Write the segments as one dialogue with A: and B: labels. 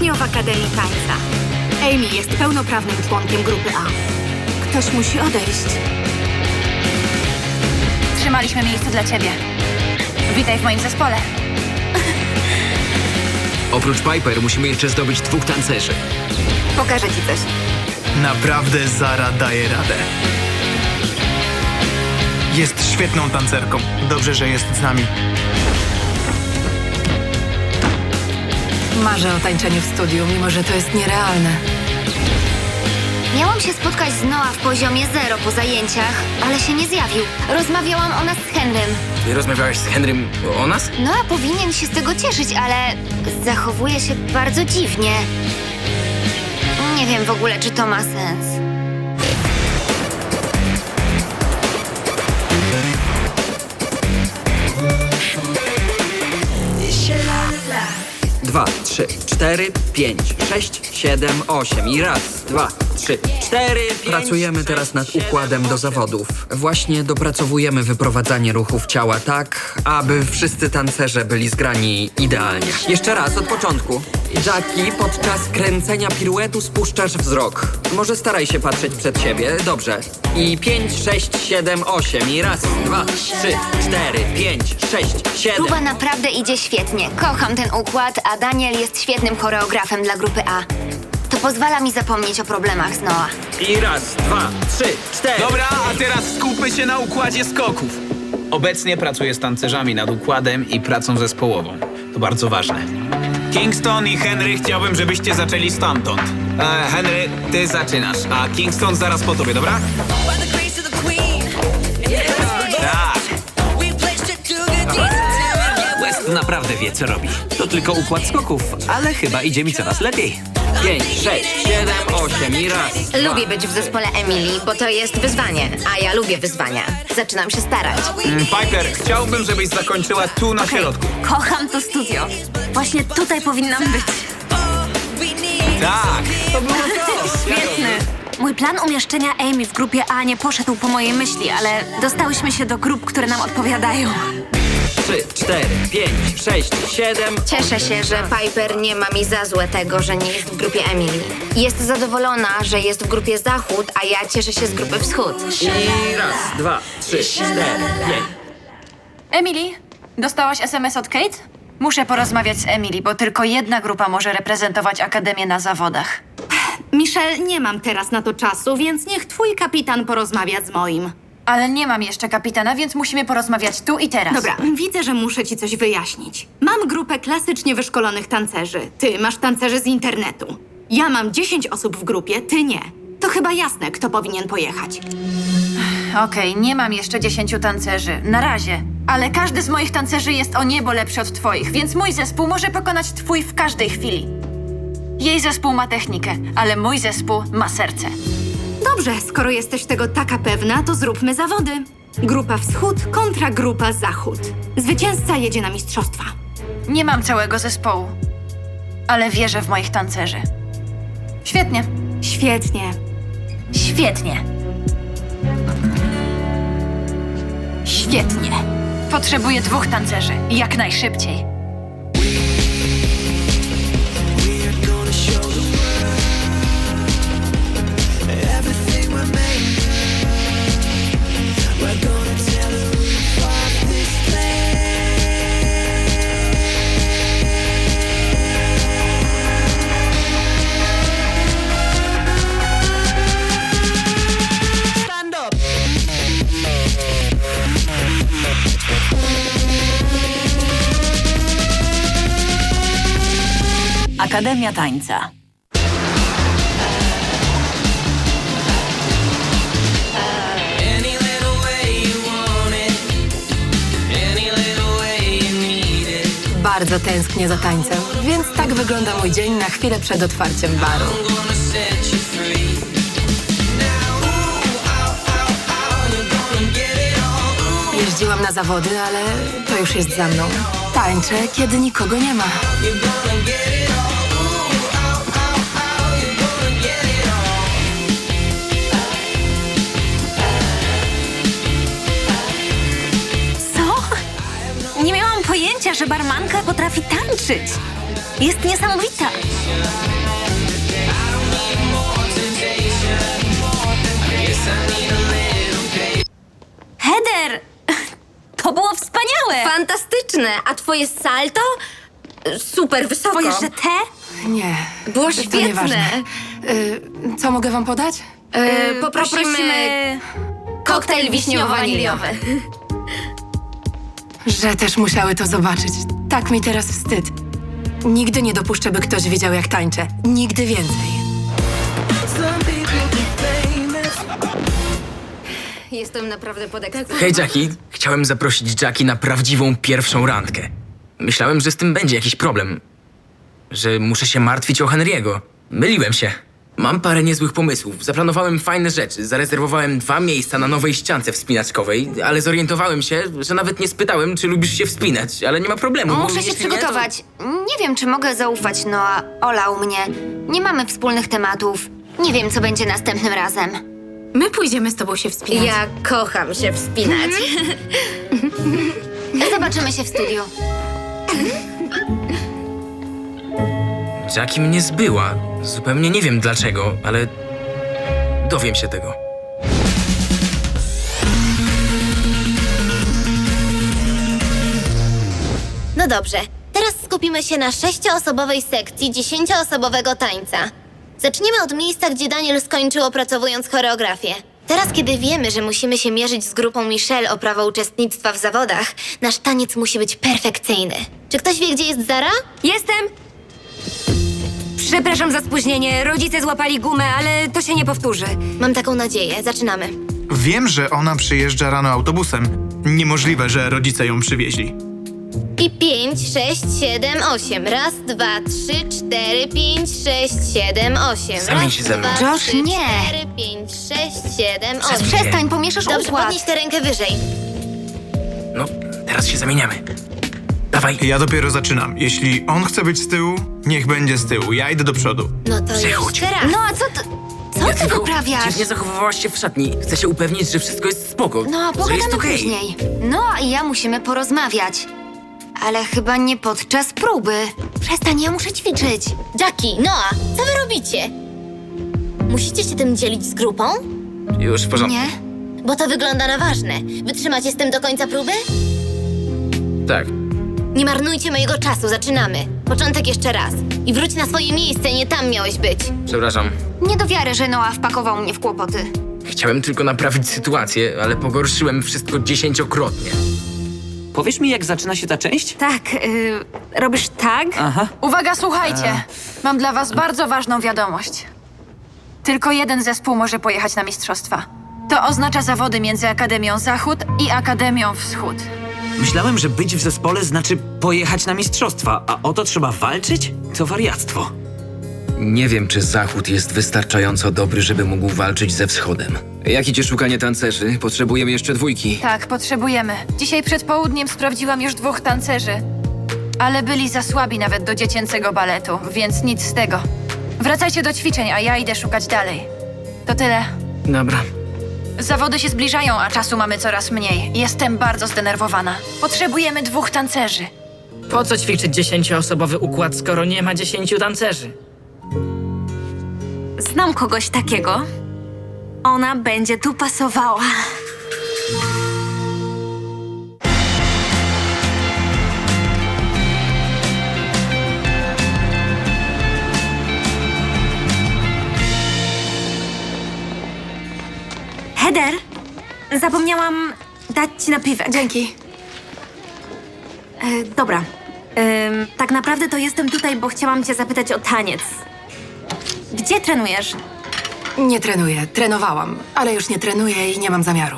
A: ostatnio w Akademii Tańca. Amy jest pełnoprawnym członkiem grupy A. Ktoś musi odejść.
B: Trzymaliśmy miejsce dla ciebie. Witaj w moim zespole.
C: Oprócz Piper musimy jeszcze zdobyć dwóch tancerzy.
A: Pokażę ci coś.
D: Naprawdę Zara daje radę. Jest świetną tancerką. Dobrze, że jest z nami.
E: Marzę o tańczeniu w studiu, mimo że to jest nierealne.
F: Miałam się spotkać z Noah w poziomie zero po zajęciach, ale się nie zjawił. Rozmawiałam o nas z Henrym.
C: Ty rozmawiałeś z Henrym o nas?
F: Noah powinien się z tego cieszyć, ale zachowuje się bardzo dziwnie. Nie wiem w ogóle, czy to ma sens.
G: Dwa, trzy, cztery, pięć, sześć, siedem, osiem. I raz, dwa, trzy, cztery, pięć,
H: Pracujemy teraz nad
G: siedem,
H: układem do zawodów. Właśnie dopracowujemy wyprowadzanie ruchów ciała tak, aby wszyscy tancerze byli zgrani idealnie.
G: Jeszcze raz, od początku.
H: Jackie, podczas kręcenia piruetu spuszczasz wzrok.
G: Może staraj się patrzeć przed siebie, dobrze. I pięć, sześć, siedem, osiem i raz, dwa, trzy, cztery, pięć, sześć, siedem.
F: Próba naprawdę idzie świetnie. Kocham ten układ, a Daniel jest świetnym choreografem dla grupy A. To pozwala mi zapomnieć o problemach z Noah.
G: I raz, dwa, trzy, cztery.
I: Dobra, a teraz skupmy się na układzie skoków. Obecnie pracuję z tancerzami nad układem i pracą zespołową. To bardzo ważne. Kingston i Henry chciałbym, żebyście zaczęli stamtąd. E, Henry, ty zaczynasz, a Kingston zaraz po tobie, dobra? Tak.
J: West naprawdę wie, co robi. To tylko układ skoków, ale chyba idzie mi coraz lepiej.
G: Pięć, sześć, siedem, osiem i raz.
K: Lubię być w zespole Emily, bo to jest wyzwanie, a ja lubię wyzwania. Zaczynam się starać.
I: Mm, Piper, chciałbym, żebyś zakończyła tu na środku.
B: Kocham to studio. Właśnie tutaj powinnam być.
I: Tak. To było to.
B: Świetny. Mój plan umieszczenia Amy w grupie A nie poszedł po mojej myśli, ale dostałyśmy się do grup, które nam odpowiadają.
G: Trzy, cztery, pięć, sześć, siedem.
K: Cieszę się, że Piper nie ma mi za złe tego, że nie jest w grupie Emily. Jest zadowolona, że jest w grupie Zachód, a ja cieszę się z grupy Wschód.
G: I raz, dwa, trzy, cztery, pięć.
B: Emily, dostałaś SMS od Kate? Muszę porozmawiać z Emily, bo tylko jedna grupa może reprezentować Akademię na zawodach.
A: Michelle, nie mam teraz na to czasu, więc niech twój kapitan porozmawia z moim.
B: Ale nie mam jeszcze kapitana, więc musimy porozmawiać tu i teraz.
A: Dobra, widzę, że muszę ci coś wyjaśnić. Mam grupę klasycznie wyszkolonych tancerzy. Ty masz tancerzy z internetu. Ja mam 10 osób w grupie, ty nie. To chyba jasne, kto powinien pojechać.
B: Okej, nie mam jeszcze dziesięciu tancerzy. Na razie. Ale każdy z moich tancerzy jest o niebo lepszy od twoich, więc mój zespół może pokonać twój w każdej chwili. Jej zespół ma technikę, ale mój zespół ma serce.
A: Dobrze, skoro jesteś tego taka pewna, to zróbmy zawody. Grupa Wschód kontra grupa Zachód. Zwycięzca jedzie na mistrzostwa.
B: Nie mam całego zespołu, ale wierzę w moich tancerzy. Świetnie,
A: Świetnie.
B: świetnie. Świetnie. Potrzebuję dwóch tancerzy, jak najszybciej.
E: Akademia Tańca. Bardzo tęsknię za tańcem, więc tak wygląda mój dzień na chwilę przed otwarciem baru. Jeździłam na zawody, ale to już jest za mną. Tańczę, kiedy nikogo nie ma.
L: Jest niesamowita. Heather! To było wspaniałe!
M: Fantastyczne! A twoje salto? Super wysoko.
L: Twoje żete?
E: Nie.
M: Było
E: to
M: świetne.
E: nieważne. Y, co mogę wam podać?
M: E, poprosimy koktajl wiśniowo-waniliowy.
E: Że też musiały to zobaczyć. Tak mi teraz wstyd. Nigdy nie dopuszczę, by ktoś wiedział, jak tańczę. Nigdy więcej.
M: Jestem naprawdę podekscytowana.
C: Hej Jackie, chciałem zaprosić Jackie na prawdziwą pierwszą randkę. Myślałem, że z tym będzie jakiś problem. Że muszę się martwić o Henry'ego. Myliłem się. Mam parę niezłych pomysłów. Zaplanowałem fajne rzeczy. Zarezerwowałem dwa miejsca na nowej ściance wspinaczkowej, ale zorientowałem się, że nawet nie spytałem, czy lubisz się wspinać, ale nie ma problemu. bo
F: Muszę się
C: jeśli nie, to-
F: przygotować. Nie wiem, czy mogę zaufać Noa. Olał mnie. Nie mamy wspólnych tematów. Nie wiem, co będzie następnym razem.
N: My pójdziemy z tobą się wspinać.
M: Ja kocham się wspinać.
F: Zobaczymy się w studiu.
C: Jackie mnie zbyła. Zupełnie nie wiem dlaczego, ale dowiem się tego.
L: No dobrze, teraz skupimy się na sześcioosobowej sekcji dziesięcioosobowego tańca. Zaczniemy od miejsca, gdzie Daniel skończył opracowując choreografię. Teraz, kiedy wiemy, że musimy się mierzyć z grupą Michelle o prawo uczestnictwa w zawodach, nasz taniec musi być perfekcyjny. Czy ktoś wie, gdzie jest Zara?
M: Jestem! Przepraszam za spóźnienie. Rodzice złapali gumę, ale to się nie powtórzy.
L: Mam taką nadzieję. Zaczynamy.
D: Wiem, że ona przyjeżdża rano autobusem. Niemożliwe, że rodzice ją przywieźli.
L: I pięć, sześć, siedem, osiem. Raz, dwa, trzy, cztery, pięć, sześć, siedem, osiem.
C: Zamień
L: Raz,
C: się ze mną.
L: dwa,
F: Josh,
L: trzy,
F: nie.
L: cztery, pięć, sześć, siedem, osiem.
F: Przestań, pomieszasz
L: Dobrze,
F: układ.
L: podnieś tę rękę wyżej.
C: No, teraz się zamieniamy. Dawaj.
D: Ja dopiero zaczynam. Jeśli on chce być z tyłu, niech będzie z tyłu. Ja idę do przodu.
L: No to
C: Przechodź.
L: jeszcze raz.
F: No a co ty... Co
C: Ja
F: ty
C: tylko
F: wyprawiasz?
C: Dziwnie zachowywałaś się w szatni. Chcę się upewnić, że wszystko jest spoko.
F: No,
C: że
F: pogadamy
C: jest okej.
F: później. No, a ja musimy porozmawiać. Ale chyba nie podczas próby. Przestań, ja muszę ćwiczyć.
L: Jackie, Noah, co wy robicie? Musicie się tym dzielić z grupą?
C: Już w porządku.
F: Nie?
L: Bo to wygląda na ważne. Wytrzymacie z tym do końca próby?
C: Tak.
L: Nie marnujcie mojego czasu, zaczynamy. Początek jeszcze raz. I wróć na swoje miejsce, nie tam miałeś być.
C: Przepraszam.
F: Nie do wiary, że Noah wpakował mnie w kłopoty.
C: Chciałem tylko naprawić sytuację, ale pogorszyłem wszystko dziesięciokrotnie.
I: Powiesz mi, jak zaczyna się ta część?
M: Tak, y, robisz tak?
I: Aha.
B: Uwaga, słuchajcie! Mam dla was bardzo ważną wiadomość. Tylko jeden zespół może pojechać na mistrzostwa. To oznacza zawody między Akademią Zachód i Akademią Wschód.
I: Myślałem, że być w zespole znaczy pojechać na mistrzostwa, a o to trzeba walczyć? To wariactwo.
C: Nie wiem, czy Zachód jest wystarczająco dobry, żeby mógł walczyć ze Wschodem. Jak idzie szukanie tancerzy? Potrzebujemy jeszcze dwójki.
B: Tak, potrzebujemy. Dzisiaj przed południem sprawdziłam już dwóch tancerzy. Ale byli za słabi nawet do dziecięcego baletu, więc nic z tego. Wracajcie do ćwiczeń, a ja idę szukać dalej. To tyle.
C: Dobra.
B: Zawody się zbliżają, a czasu mamy coraz mniej. Jestem bardzo zdenerwowana. Potrzebujemy dwóch tancerzy.
O: Po co ćwiczyć dziesięcioosobowy układ, skoro nie ma dziesięciu tancerzy?
M: Znam kogoś takiego. Ona będzie tu pasowała. Heather, zapomniałam dać ci napiwek.
E: Dzięki.
M: E, dobra. Ym, tak naprawdę to jestem tutaj, bo chciałam cię zapytać o taniec. Gdzie trenujesz?
E: Nie trenuję. Trenowałam, ale już nie trenuję i nie mam zamiaru.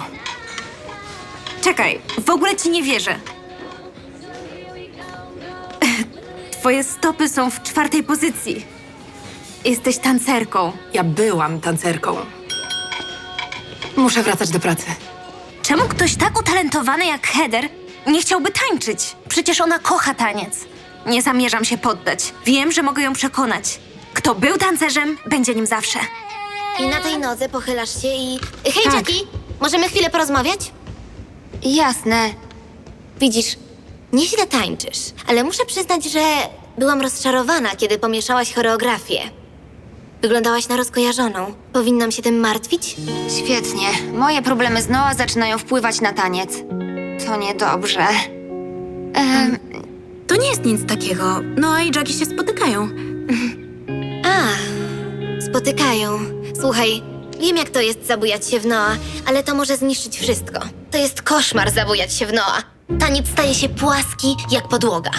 M: Czekaj, w ogóle ci nie wierzę. Twoje stopy są w czwartej pozycji. Jesteś tancerką.
E: Ja byłam tancerką. Muszę wracać do pracy.
M: Czemu ktoś tak utalentowany jak Heather nie chciałby tańczyć? Przecież ona kocha taniec. Nie zamierzam się poddać. Wiem, że mogę ją przekonać. Kto był tancerzem, będzie nim zawsze.
L: I na tej nodze pochylasz się i... Hej,
M: Tak.
L: Jackie, możemy chwilę porozmawiać?
F: Jasne.
L: Widzisz, nieźle tańczysz, ale muszę przyznać, że
K: Byłam rozczarowana, kiedy pomieszałaś choreografię. Wyglądałaś na rozkojarzoną. Powinnam się tym martwić?
F: Świetnie. Moje problemy z Noah zaczynają wpływać na taniec. To niedobrze. Em,
A: To nie jest nic takiego. No i Jackie się spotykają.
K: A, spotykają. Słuchaj, wiem jak to jest zabujać się w Noa, ale to może zniszczyć wszystko. To jest koszmar zabujać się w Noa. Taniec staje się płaski jak podłoga.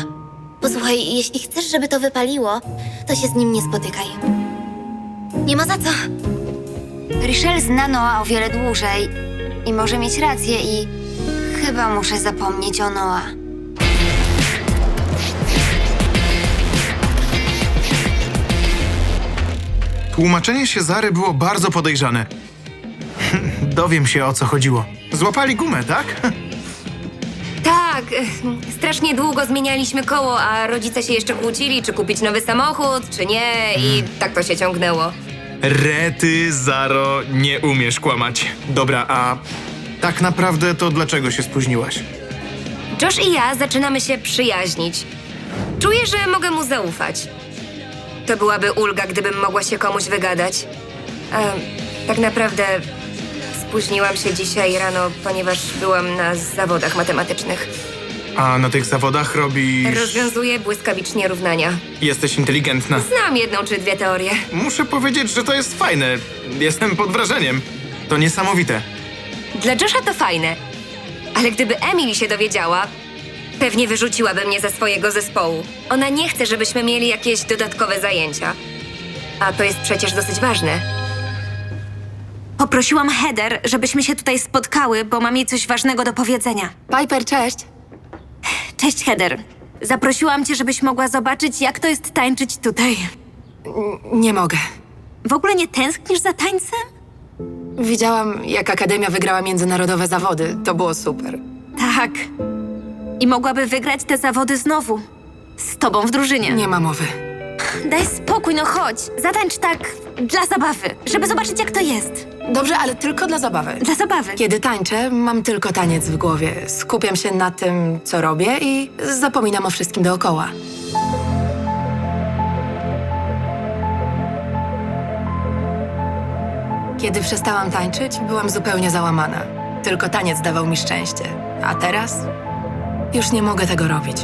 K: Posłuchaj, jeśli chcesz, żeby to wypaliło, to się z nim nie spotykaj. Nie ma za co.
F: Richelle zna Noah o wiele dłużej i może mieć rację i chyba muszę zapomnieć o Noah.
D: Tłumaczenie się Zary było bardzo podejrzane. Dowiem się o co chodziło. Złapali gumę, tak?
L: Tak, strasznie długo zmienialiśmy koło, a rodzice się jeszcze kłócili, czy kupić nowy samochód, czy nie, i tak to się ciągnęło.
D: Rety, Zaro, nie umiesz kłamać. Dobra, a tak naprawdę to dlaczego się spóźniłaś?
L: Josh i ja zaczynamy się przyjaźnić. Czuję, że mogę mu zaufać. To byłaby ulga, gdybym mogła się komuś wygadać. Tak naprawdę spóźniłam się dzisiaj rano, ponieważ byłam na zawodach matematycznych.
D: A na tych zawodach robisz...
L: Rozwiązuję błyskawicznie równania.
D: Jesteś inteligentna.
L: Znam jedną czy dwie teorie.
D: Muszę powiedzieć, że to jest fajne. Jestem pod wrażeniem. To niesamowite.
L: Dla Josha to fajne, ale gdyby Emily się dowiedziała, pewnie wyrzuciłaby mnie ze swojego zespołu. Ona nie chce, żebyśmy mieli jakieś dodatkowe zajęcia. A to jest przecież dosyć ważne.
M: Poprosiłam Heather, żebyśmy się tutaj spotkały, bo mam jej coś ważnego do powiedzenia.
E: Piper, cześć.
M: Cześć, Heather. Zaprosiłam cię, żebyś mogła zobaczyć, jak to jest tańczyć tutaj.
E: N- nie mogę.
M: W ogóle nie tęsknisz za tańcem?
E: Widziałam, jak Akademia wygrała międzynarodowe zawody. To było super.
M: Tak. I mogłaby wygrać te zawody znowu. Z tobą w drużynie.
E: Nie ma mowy.
M: Daj spokój, no chodź. Zatańcz tak dla zabawy, żeby zobaczyć, jak to jest.
E: Dobrze, ale tylko dla zabawy.
M: Dla zabawy.
E: Kiedy tańczę, mam tylko taniec w głowie. Skupiam się na tym, co robię i zapominam o wszystkim dookoła. Kiedy przestałam tańczyć, byłam zupełnie załamana. Tylko taniec dawał mi szczęście. A teraz już nie mogę tego robić.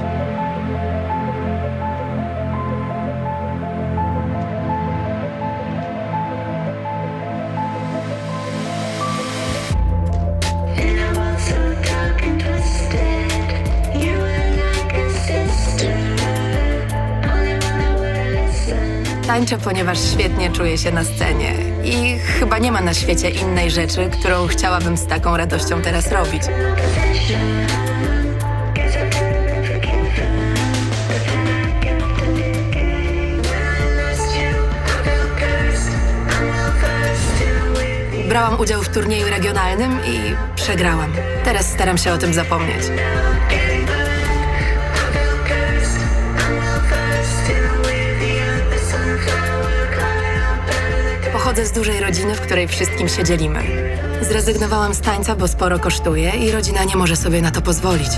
E: Tańczę, ponieważ świetnie czuję się na scenie. I chyba nie ma na świecie innej rzeczy, którą chciałabym z taką radością teraz robić. Brałam udział w turnieju regionalnym i przegrałam. Teraz staram się o tym zapomnieć. Pochodzę z dużej rodziny, w której wszystkim się dzielimy. Zrezygnowałam z tańca, bo sporo kosztuje i rodzina nie może sobie na to pozwolić.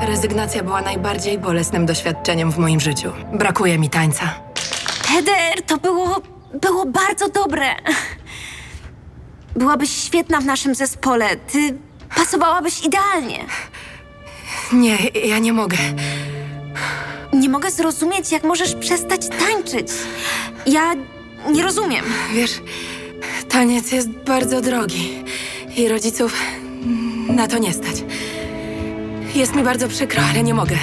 E: Rezygnacja była najbardziej bolesnym doświadczeniem w moim życiu. Brakuje mi tańca.
M: Heather, to było, było bardzo dobre. Byłabyś świetna w naszym zespole. Ty pasowałabyś idealnie.
E: Nie, ja nie mogę.
M: Nie mogę zrozumieć, jak możesz przestać tańczyć. Ja nie rozumiem.
E: Wiesz, taniec jest bardzo drogi i rodziców na to nie stać. Jest mi bardzo przykro, ale nie mogę.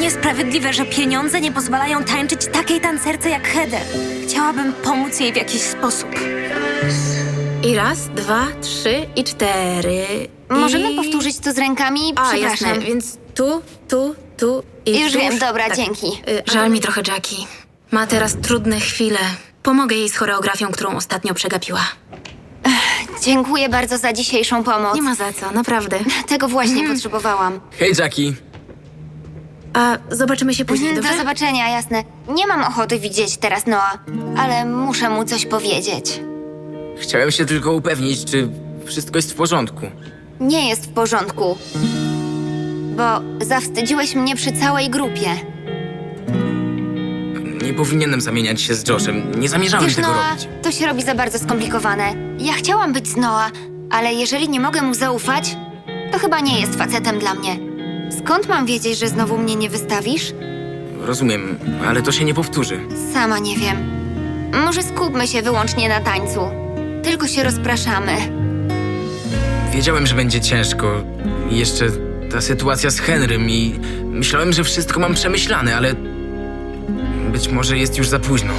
M: Niesprawiedliwe, że pieniądze nie pozwalają tańczyć takiej tancerce jak Heather. Chciałabym pomóc jej w jakiś sposób.
A: I raz, dwa, trzy i cztery.
F: Możemy
A: I...
F: powtórzyć to z rękami?
A: A,
F: Przepraszam.
A: jasne, więc tu, tu, tu i
F: Już wiem, dobra,
A: Tak.
F: dzięki.
A: Y, Żal mi trochę Jackie. Ma teraz trudne chwile. Pomogę jej z choreografią, którą ostatnio przegapiła.
F: Dziękuję bardzo za dzisiejszą pomoc.
A: Nie ma za co, naprawdę.
F: Tego właśnie potrzebowałam.
C: Hej, Jackie.
M: A zobaczymy się później,
F: Mhm,
M: dobrze?
F: Do zobaczenia, jasne. Nie mam ochoty widzieć teraz Noa, ale muszę mu coś powiedzieć.
C: Chciałem się tylko upewnić, czy wszystko jest w porządku.
F: Nie jest w porządku. Bo zawstydziłeś mnie przy całej grupie.
C: Nie powinienem zamieniać się z Joshem. Nie zamierzałem
F: Wiesz,
C: tego
F: Noa,
C: robić.
F: to się robi za bardzo skomplikowane. Ja chciałam być z Noa, ale jeżeli nie mogę mu zaufać, to chyba nie jest facetem dla mnie. Skąd mam wiedzieć, że znowu mnie nie wystawisz?
C: Rozumiem, ale to się nie powtórzy.
F: Sama nie wiem. Może skupmy się wyłącznie na tańcu. Tylko się rozpraszamy.
C: Wiedziałem, że będzie ciężko. I jeszcze ta sytuacja z Henrym i myślałem, że wszystko mam przemyślane, ale być może jest już za późno.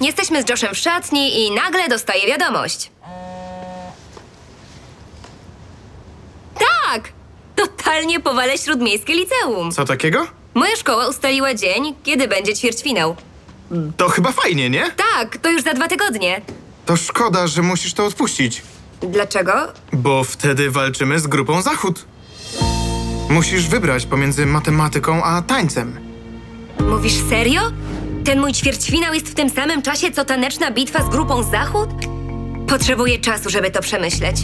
L: Jesteśmy z Joshem w szatni i nagle dostaję wiadomość. Tak! Totalnie powalę śródmiejskie liceum.
D: Co takiego?
L: Moja szkoła ustaliła dzień, kiedy będzie ćwierćfinał.
D: To chyba fajnie, nie?
L: Tak, to już za dwa tygodnie.
D: To szkoda, że musisz to odpuścić.
L: Dlaczego?
D: Bo wtedy walczymy z grupą Zachód. Musisz wybrać pomiędzy matematyką a tańcem.
L: Mówisz serio? Ten mój ćwierćfinał jest w tym samym czasie, co taneczna bitwa z grupą Zachód? Potrzebuję czasu, żeby to przemyśleć.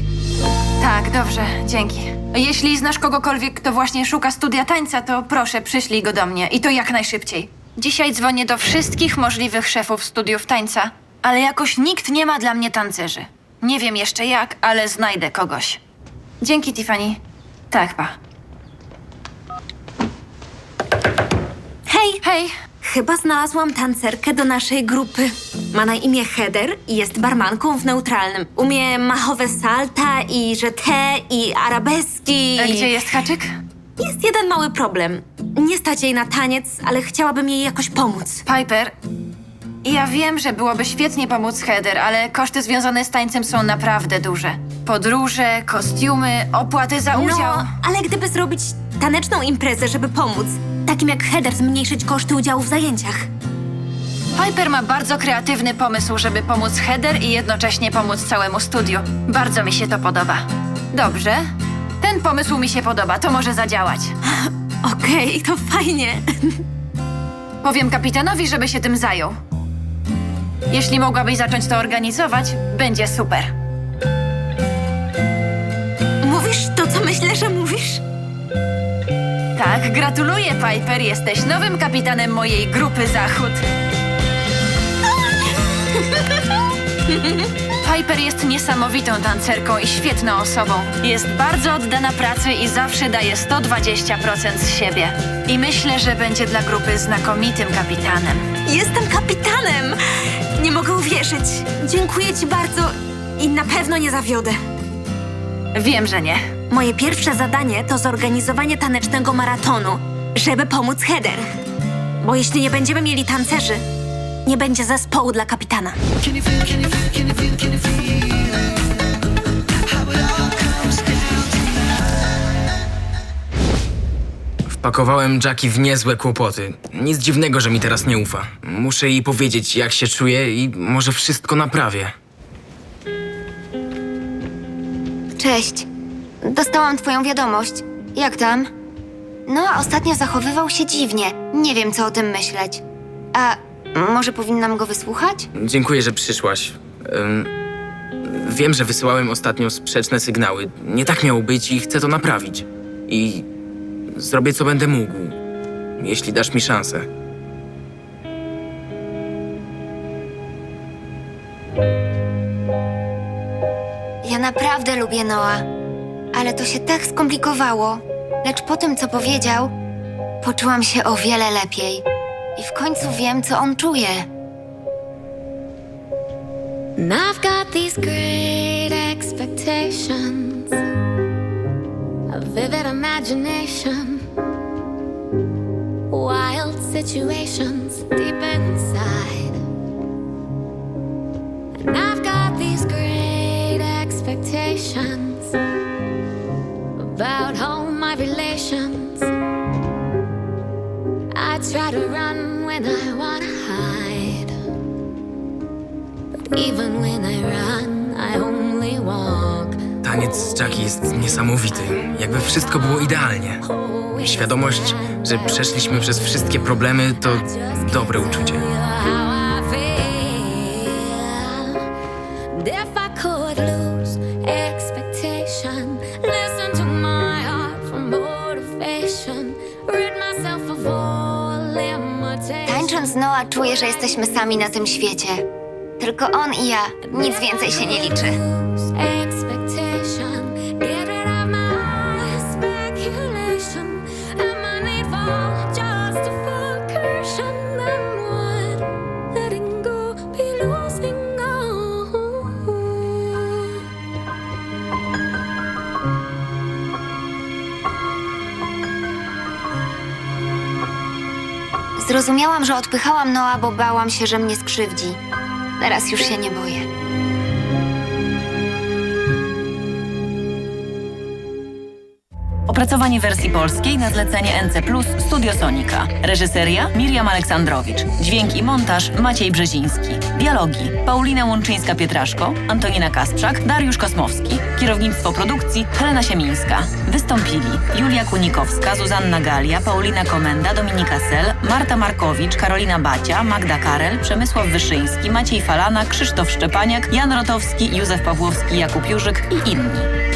B: Tak, dobrze, dzięki. Jeśli znasz kogokolwiek, kto właśnie szuka studia tańca, to proszę, przyślij go do mnie i to jak najszybciej. Dzisiaj dzwonię do wszystkich możliwych szefów studiów tańca, ale jakoś nikt nie ma dla mnie tancerzy. Nie wiem jeszcze jak, ale znajdę kogoś. Dzięki, Tiffany. Tak, pa.
M: Hej!
B: Hej!
M: Chyba znalazłam tancerkę do naszej grupy. Ma na imię Heather i jest barmanką w neutralnym. Umie machowe salta i żete i arabeski.
B: A gdzie jest haczyk?
M: Jest jeden mały problem. Nie stać jej na taniec, ale chciałabym jej jakoś pomóc.
B: Piper, ja wiem, że byłoby świetnie pomóc Heather, ale koszty związane z tańcem są naprawdę duże. Podróże, kostiumy, opłaty za udział.
M: No, ale gdyby zrobić taneczną imprezę, żeby pomóc, takim jak Heather zmniejszyć koszty udziału w zajęciach.
B: Piper ma bardzo kreatywny pomysł, żeby pomóc Heather i jednocześnie pomóc całemu studiu. Bardzo mi się to podoba. Dobrze. Ten pomysł mi się podoba, to może zadziałać.
M: Okej, to fajnie.
B: Powiem kapitanowi, żeby się tym zajął. Jeśli mogłabyś zacząć to organizować, będzie super. Tak, gratuluję, Piper. Jesteś nowym kapitanem mojej grupy Zachód. Piper jest niesamowitą tancerką i świetną osobą. Jest bardzo oddana pracy i zawsze daje 120% z siebie. I myślę, że będzie dla grupy znakomitym kapitanem.
M: Jestem kapitanem! Nie mogę uwierzyć. Dziękuję ci bardzo i na pewno nie zawiodę.
B: Wiem, że nie.
M: Moje pierwsze zadanie to zorganizowanie tanecznego maratonu, żeby pomóc Heather. Bo jeśli nie będziemy mieli tancerzy, nie będzie zespołu dla kapitana.
C: Wpakowałem Jackie w niezłe kłopoty. Nic dziwnego, że mi teraz nie ufa. Muszę jej powiedzieć, jak się czuję i może wszystko naprawię.
F: Cześć. Dostałam twoją wiadomość. Jak tam? No, a ostatnio zachowywał się dziwnie. Nie wiem, co o tym myśleć. A może powinnam go wysłuchać?
C: Dziękuję, że przyszłaś. Ym, wiem, że wysyłałem ostatnio sprzeczne sygnały. Nie tak miało być i chcę to naprawić. I zrobię, co będę mógł, jeśli dasz mi szansę.
F: Ja naprawdę lubię Noa, ale to się tak skomplikowało. Lecz po tym, co powiedział, poczułam się o wiele lepiej. I w końcu wiem, co on czuje.
K: I've got these great expectations, a vivid imagination, wild situations deep inside. And I've got these great expectations about all my relations. I try to run when I wanna hide.
P: Even when I run, I only walk.
C: Taniec z Jackie jest niesamowity. Jakby wszystko było idealnie. Świadomość, że przeszliśmy przez wszystkie problemy, to dobre uczucie.
K: Czuję, że jesteśmy sami na tym świecie. Tylko on i ja. Nic więcej się nie liczy. Zrozumiałam, że odpychałam Noah, bo bałam się, że mnie skrzywdzi. Teraz już się nie boję.
M: Opracowanie wersji polskiej na zlecenie NC Plus Studio Sonika. Reżyseria Miriam Aleksandrowicz. Dźwięk i montaż Maciej Brzeziński. Dialogi Paulina Łączyńska-Pietraszko, Antonina Kasprzak, Dariusz Kosmowski. Kierownictwo produkcji Helena Siemińska. Wystąpili Julia Kunikowska, Zuzanna Galia, Paulina Komenda, Dominika Sel, Marta Markowicz, Karolina Bacia, Magda Karel, Przemysław Wyszyński, Maciej Falana, Krzysztof Szczepaniak, Jan Rotowski, Józef Pawłowski, Jakub Jurzyk i inni.